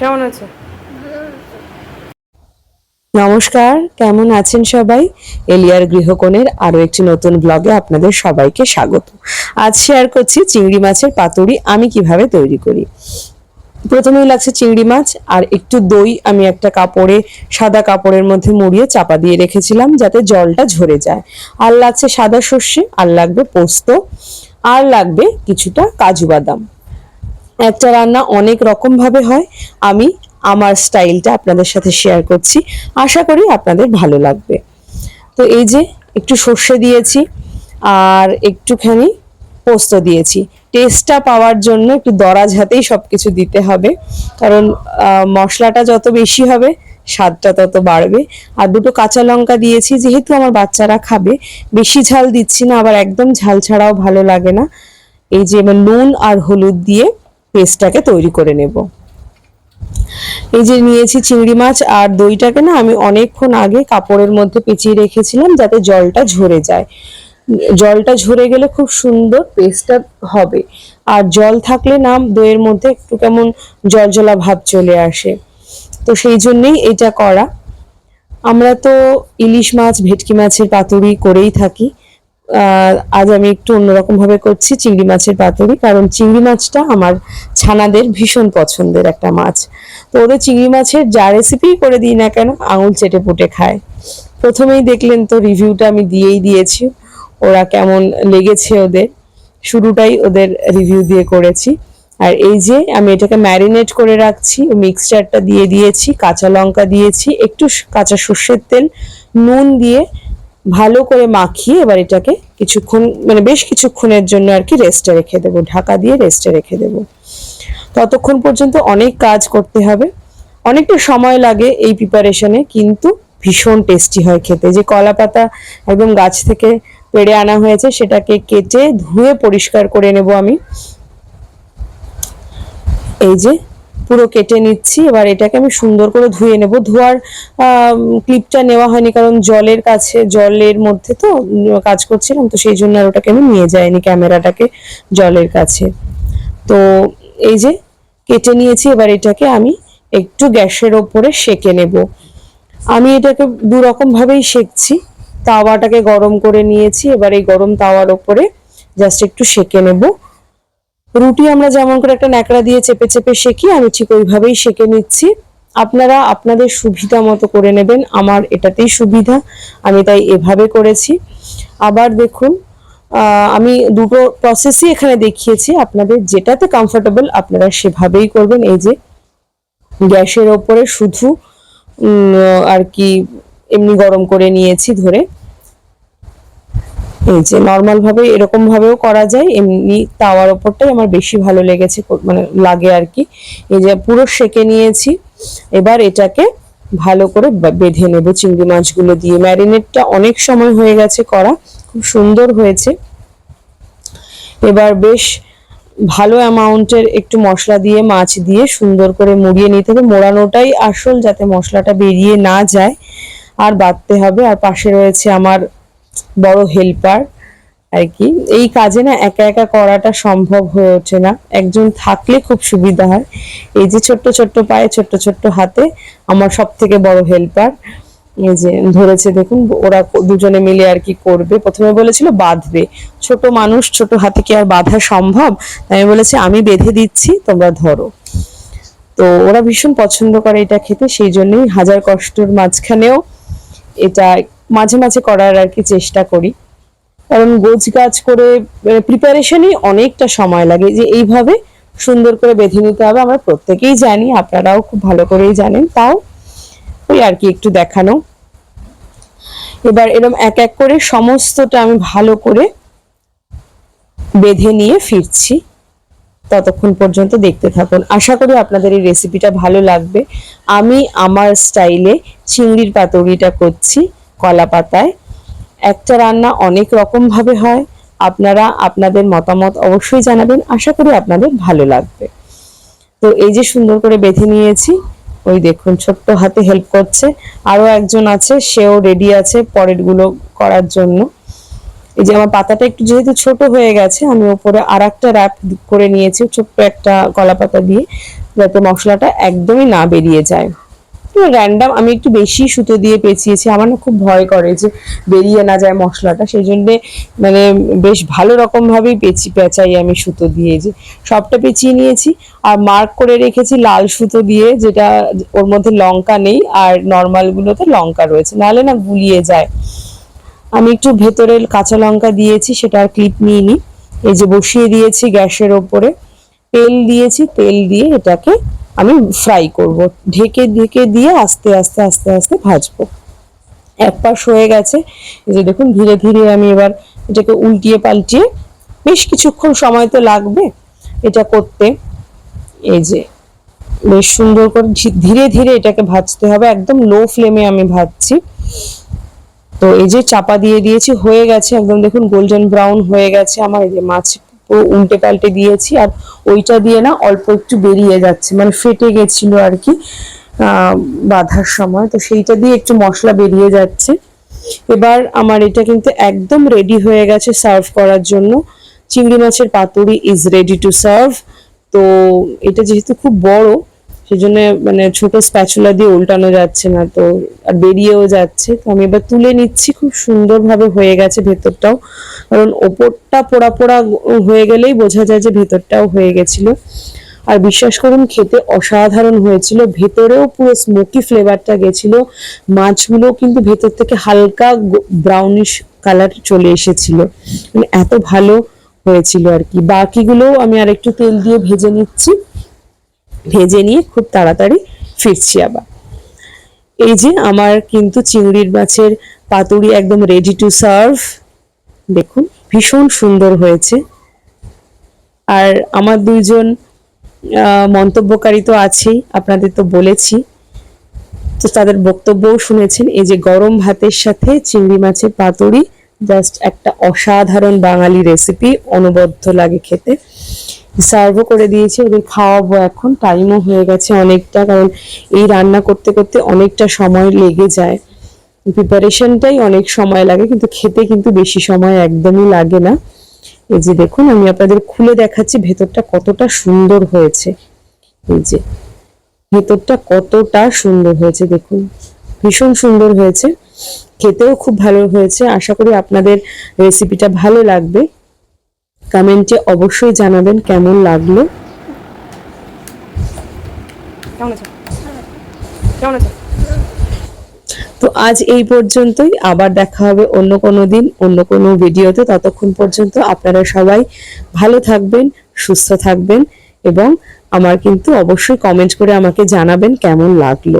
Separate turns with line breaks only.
কেমন আছে?
নমস্কার, কেমন আছেন সবাই? এলিয়ার গৃহকোণের আরও একটি নতুন ব্লগে আপনাদের সবাইকে স্বাগত। আজ শেয়ার করছি চিংড়ি মাছের পাতুরি আমি কীভাবে তৈরি করি। প্রথমেই লাগছে চিংড়ি মাছ, আর একটু দই আমি একটা কাপড়ে, সাদা কাপড়ের মধ্যে মুড়িয়ে চাপা দিয়ে রেখেছিলাম যাতে জলটা ঝরে যায়। আর লাগছে সাদা সর্ষে, আর লাগবে পোস্ত, আর লাগবে কিছুটা কাজু বাদাম। একটা রান্না অনেক রকম ভাবে হয়, আমি আমার স্টাইলটা আপনাদের সাথে শেয়ার করছি। আশা করি আপনাদের ভালো লাগবে। তো এই যে একটু সর্ষে দিয়েছি আর একটুখানি পোস্ত দিয়েছি। টেস্টটা পাওয়ার জন্য একটু দরাজ হাতেই সব কিছু দিতে হবে। কারণ মশলাটা যত বেশি হবে, স্বাদটা তত বাড়বে। আর দুটো কাঁচা লঙ্কা দিয়েছি, যেহেতু আমার বাচ্চারা খাবে, বেশি ঝাল দিচ্ছি না, আবার একদম ঝাল ছাড়াও ভালো লাগে না। এই যে নুন আর হলুদ দিয়ে পেস্টটাকে তৈরি করে নেব। এই যে নিয়েছি চিংড়ি মাছ আর দইটাকে না আমি অনেকক্ষণ আগে কাপড়ের মধ্যে পেঁচিয়ে রেখেছিলাম যাতে জলটা ঝরে যায়। জলটা ঝরে গেলে খুব সুন্দর পেস্টটা হবে। আর জল থাকলে না দইয়ের মধ্যে একটু কেমন জলজলা ভাব চলে আসে। তো সেই জন্যেই এটা করা। আমরা তো ইলিশ মাছ, ভেটকি মাছের পাতুরি করেই থাকি। আজ আমি একটু অন্যরকম ভাবে করছি চিংড়ি মাছের পাতুরি, কারণ চিংড়ি মাছটা আমার ছানাদের ভীষণ পছন্দের একটা মাছ। তো ওদের চিংড়ি মাছের যা রেসিপি করে দিই না কেন, আঙুল চেটে পুটে খায়। প্রথমেই দেখলেন তো রিভিউটা আমি দিয়েই দিয়েছি। ওরা কেমন লেগেছে ওদের। শুরুটাই ওদের রিভিউ দিয়ে করেছি। আর এই যে আমি এটাকে ম্যারিনেট করে রাখছি মিক্সচারটা দিয়ে দিয়েছি, কাঁচা লঙ্কা দিয়েছি, একটু কাঁচা সর্ষের তেল, নুন দিয়ে ভালো করে মাখিয়ে এবার এটাকে কিছুক্ষণ মানে বেশ কিছুক্ষণের জন্য আর কি রেস্টে রেখে দেবো। ঢাকা দিয়ে রেস্টে রেখে দেবো। ততক্ষণ পর্যন্ত অনেক কাজ করতে হবে। অনেকটা সময় লাগে এই প্রিপারেশনে কিন্তু ভীষণ টেস্টি হয় খেতে। যে কলা পাতা একদম গাছ থেকে পেড়ে আনা হয়েছে, সেটাকে কেটে ধুয়ে পরিষ্কার করে নেব আমি। এই যে পুরো কেটে নিচ্ছি। এবার এটাকে আমি সুন্দর করে ধুয়ে নেব। ধোয়ার ক্লিপটা নেওয়া হয়নি কারণ জলের কাছে, জলের মধ্যে তো কাজ করছিলাম, তো সেই জন্য আর ওটাকে আমি নিয়ে যাইনি ক্যামেরাটাকে জলের কাছে। তো এই যে কেটে নিয়েছি, এবার এটাকে আমি একটু গ্যাসের ওপরে সেকে নেব। আমি এটাকে দু ভাবেই সেকছি। তাওয়াটাকে গরম করে নিয়েছি, এবার এই গরম তাওয়ার ওপরে জাস্ট একটু সেকে নেব। রুটি আমরা যেমন করে একটা ন্যাকড়া দিয়ে চেপে চেপে সেকি, আমি ঠিক ওইভাবেই সেকে নিচ্ছি। আপনারা আপনাদের সুবিধা মতো করে নেবেন, আমার এটাতেই সুবিধা, আমি তাই এভাবে করেছি। আবার দেখুন আমি দুটো প্রসেসই এখানে দেখিয়েছি, আপনাদের যেটাতে কমফোর্টেবল আপনারা সেভাবেই করবেন। এই যে গ্যাসের ওপরে শুধু আর কি, এমনি গরম করে নিয়েছি ধরে। এই যে নর্মাল ভাবে এরকম ভাবেও করা যায়, এমনি তাওয়ার ওপরটাই আমার বেশি ভালো লেগেছে মানে লাগে আর কি। এই যে পুরো সেকে নিয়েছি, এবার এটাকে ভালো করে বেঁধে নেব চিংড়ি মাছগুলো দিয়ে। ম্যারিনেটটা অনেক সময় হয়ে গেছে করা, খুব সুন্দর হয়েছে। এবার বেশ ভালো অ্যামাউন্টের একটু মশলা দিয়ে, মাছ দিয়ে সুন্দর করে মুড়িয়ে নিতে হবে। মোড়ানোটাই আসল যাতে মশলাটা বেরিয়ে না যায়। আর বাঁধতে হবে। আর পাশে রয়েছে আমার বড় হেল্পার আর কি। এই কাজে না একা একা করাটা সম্ভব হয়ে ওঠে না। একজন থাকলে খুব সুবিধা হয়। এই যে ছোট্ট ছোট্ট পায়ে, ছোট্ট ছোট্ট হাতে আমার সব থেকে বড় হেল্পার এই যে ধরেছে দেখুন, ওরা দুজনে মিলে আর কি করবে। প্রথমে বলেছিল, বাঁধবে। ছোট মানুষ, ছোট হাতে কি আর বাঁধা সম্ভব? আমি বলেছি, আমি বেঁধে দিচ্ছি, তোমরা ধরো। তো ওরা ভীষণ পছন্দ করে এটা খেতে, সেই জন্যই হাজার কষ্টর মাঝখানেও এটা মাঝে মাঝে করার আর কি চেষ্টা করি। কারণ গোছ গাছ করে প্রিপারেশনই অনেকটা সময় লাগে যে এইভাবে সুন্দর করে বেঁধে নিতে হবে। আমরা প্রত্যেকেই জানি, আপনারাও খুব ভালো করেই জানেন। তাও ওই আর কি একটু দেখানো। এবার এরকম এক এক করে সমস্তটা আমি ভালো করে বেঁধে নিয়ে ফিরছি। ততক্ষণ পর্যন্ত দেখতে থাকুন। আশা করি আপনাদের এই রেসিপিটা ভালো লাগবে। আমি আমার স্টাইলে চিংড়ির পাতুরিটা করছি। কলা পাতায়। একটা রান্না অনেক রকম ভাবে হয়। আপনারা আপনাদের মতামত অবশ্যই জানাবেন। আশা করি আপনাদের ভালো লাগবে। তো এই যে সুন্দর করে বেঁধে নিয়েছি, ওই দেখুন, ছোট্ট হাতে হেল্প করছে। আরও একজন আছে, সেও রেডি আছে পরেরগুলো করার জন্য। এই যে আমার পাতাটা একটু যেহেতু ছোট হয়ে গেছে, আমি ওপরে আর একটা র্যাপ করে নিয়েছি, ছোট্ট একটা কলা পাতা দিয়ে, যাতে মশলাটা একদমই না বেরিয়ে যায়। র্যান্ডাম আমি একটু বেশি সুতো দিয়ে পেঁচিয়েছি। আমার না খুব ভয় করে যে বেরিয়ে না যায় মশলাটা। সেই জন্য মানে বেশ ভালো রকম ভাবেই পেঁচি, পেঁচাই আমি সুতো দিয়ে যে সবটা পেঁচিয়ে নিয়েছি। আর মার্ক করে রেখেছি লাল সুতো দিয়ে, যেটা ওর মধ্যে লঙ্কা নেই আর নর্মালগুলোতে লঙ্কা রয়েছে। নাহলে না গুলিয়ে যায়। আমি একটু ভেতরে কাঁচা লঙ্কা দিয়েছি, সেটা আর ক্লিপ নিইনি। এই যে বসিয়ে দিয়েছি গ্যাসের ওপরে। তেল দিয়েছি, তেল দিয়ে এটাকে আমি ফ্রাই করব। ঢেকে ঢেকে দিয়ে আস্তে আস্তে আস্তে আস্তে ভাজবো। এক পাশ হয়ে গেছে। যে দেখুন, ধীরে ধীরে আমি এবার এটাকে উল্টিয়ে পাল্টিয়ে বেশ কিছুক্ষণ সময় তো লাগবে এটা করতে। এই যে বেশ সুন্দর করে ধীরে ধীরে এটাকে ভাজতে হবে। একদম লো ফ্লেমে আমি ভাজছি। তো এই যে চাপা দিয়ে দিয়েছি, হয়ে গেছে। একদম দেখুন গোল্ডেন ব্রাউন হয়ে গেছে আমার। এই যে মাছ উল্টে পাল্টে দিয়েছি আর ওইটা দিয়ে না অল্প একটু বেরিয়ে যাচ্ছে মানে ফেটে গেছিল আর কি বাধার সময়। তো সেইটা দিয়ে একটু মশলা বেরিয়ে যাচ্ছে। এবার আমার এটা কিন্তু একদম রেডি হয়ে গেছে সার্ভ করার জন্য। চিংড়ি মাছের paturi is ready to serve তো এটা যেহেতু খুব বড় সেই জন্য মানে ছোট স্প্যাচুলা দিয়ে উল্টানো যাচ্ছে না তো, আর বেরিয়েও যাচ্ছে। তো আমি এবার তুলে নিচ্ছি, খুব সুন্দরভাবে হয়ে গেছে ভেতরটাও। কারণ ওপরটা পোড়া পোড়া হয়ে গেলেই বোঝা যায় যে ভেতরটাও হয়ে গেছিল। আর বিশ্বাস করুন, খেতে অসাধারণ হয়েছিল। ভেতরেও পুরো স্মোকি ফ্লেভারটা গেছিল। মাছগুলো কিন্তু ভেতর থেকে হালকা ব্রাউনিশ কালার চলে এসেছিল। মানে এত ভালো হয়েছিল আর কি। বাকিগুলোও আমি আর একটু তেল দিয়ে ভেজে নিচ্ছি। ভেজে নিয়ে খুব তাড়াতাড়ি ফিরছি আবার। এই যে আমার কিন্তু চিংড়ির মাছের পাতুরি একদম রেডি টু সার্ভ দেখুন, ভীষণ সুন্দর হয়েছে। আর আমার দুইজন মন্তব্যকারী তো আছেই, আপনাদের তো বলেছি। তো তাদের বক্তব্যও শুনেছেন, এই যে গরম ভাতের সাথে চিংড়ি মাছের পাতুরি জাস্ট একটা অসাধারণ বাঙালি রেসিপি অনবদ্য লাগে খেতে। সার্ভও করে দিয়েছি ওদের খাওয়াবো এখন টাইমও হয়ে গেছে অনেকটা, কারণ এই রান্না করতে করতে অনেকটা সময় লেগে যায়। প্রিপারেশনটাই অনেক সময় লাগে, কিন্তু খেতে কিন্তু বেশি সময় একদমই লাগে না। এই যে দেখুন, আমি আপনাদের খুলে দেখাচ্ছি ভেতরটা কতটা সুন্দর হয়েছে। এই যে ভেতরটা কতটা সুন্দর হয়েছে, দেখুন। ভীষণ সুন্দর হয়েছে। খেতেও খুব ভালো হয়েছে। আশা করি আপনাদের রেসিপিটা ভালো লাগবে। কমেন্টে অবশ্যই জানাবেন কেমন লাগল। তো আজ এই পর্যন্তই আবার দেখা হবে অন্য কোনো দিন অন্য কোনো ভিডিওতে। ততক্ষণ পর্যন্ত আপনারা সবাই ভালো থাকবেন সুস্থ থাকবেন এবং আমার কিন্তু অবশ্যই কমেন্ট করে আমাকে জানাবেন কেমন লাগল।